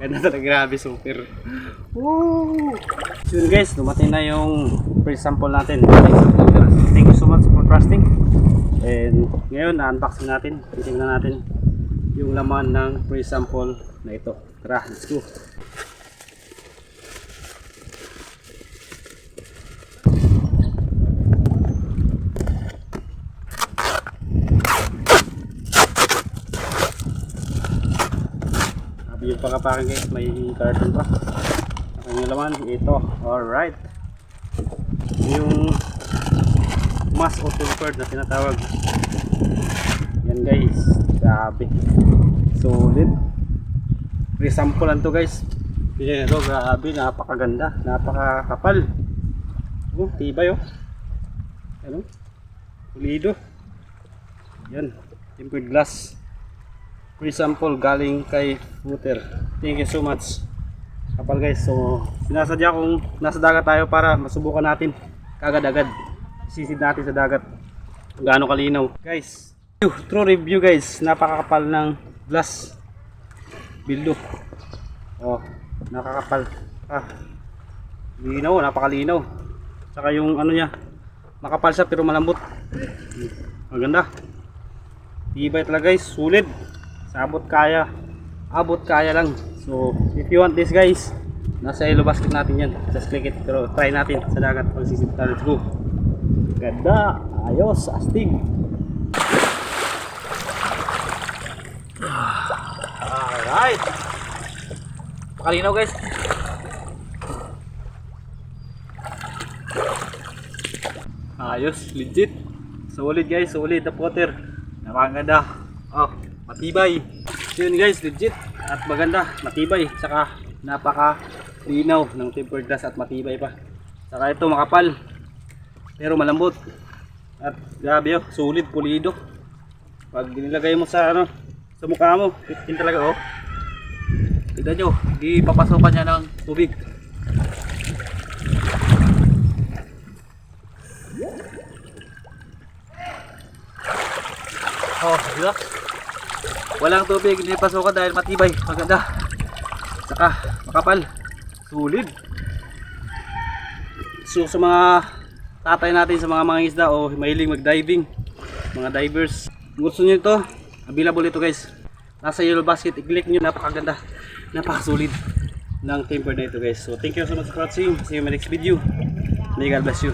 Ganda talaga, grabe, super. Woo! So guys, dumating na yung first sample natin. Thank you so much for trusting. And ngayon, na-unboxing natin. Titingnan natin yung laman ng first sample na ito. Tara, let's go. Yung pangkapakin guys, may carton pa. Ang laman, ito. Alright. Yung mass o tempered na tinatawag. Yan guys. Grabe. Solid. Resample lang to guys. Ito, grabe. Napakaganda. Napakakapal. Oh, tibay oh. Ano? Pulido. Yan. Tempered glass. Free sample galing kay Footer. Thank you so much. Kapal guys, so sinasadya kung nasa dagat tayo para masubukan natin kagad-agad. Sisid natin sa dagat. Gaano kalinaw. Guys, true review guys. Napakakapal ng glass. Bildo. Oh, nakakapal. Ah. Linaw, napakalinaw. Saka yung ano niya, makapal siya pero malambot. Maganda. Tibay talaga guys, sulit. Sabot kaya. Abot kaya lang. So, if you want this guys, nasa yellow basket natin yan. Just click it. Pero try natin sa dagat pag sisipta. Let's go. Ganda. Ayos. Astig. Alright. Pakalinaw guys. Ayos. Legit. Solid guys. Solid na potter. Napakaganda. Oh, matibay. So yun guys, legit at maganda, matibay. Saka napaka linaw ng tempered glass at matibay pa. Saka ito makapal. Pero malambot. At grabe oh, solid, pulido. Pag nilagay mo sa ano, sa mukha mo, 15 talaga oh. Tignan nyo, di papasokan niya ng tubig. Oh, ba? Walang tubig, hindi pasukan dahil matibay, maganda. Saka makapal, sulit. So sa mga tatay natin sa mga mga isda o mahilig mag-diving, mga divers, kung gusto niyo ito, available ito guys. Nasa yellow basket, i-click niyo, napakaganda, napakasulit ng temper na ito guys. So thank you so much for watching. See you in my next video. May God bless you.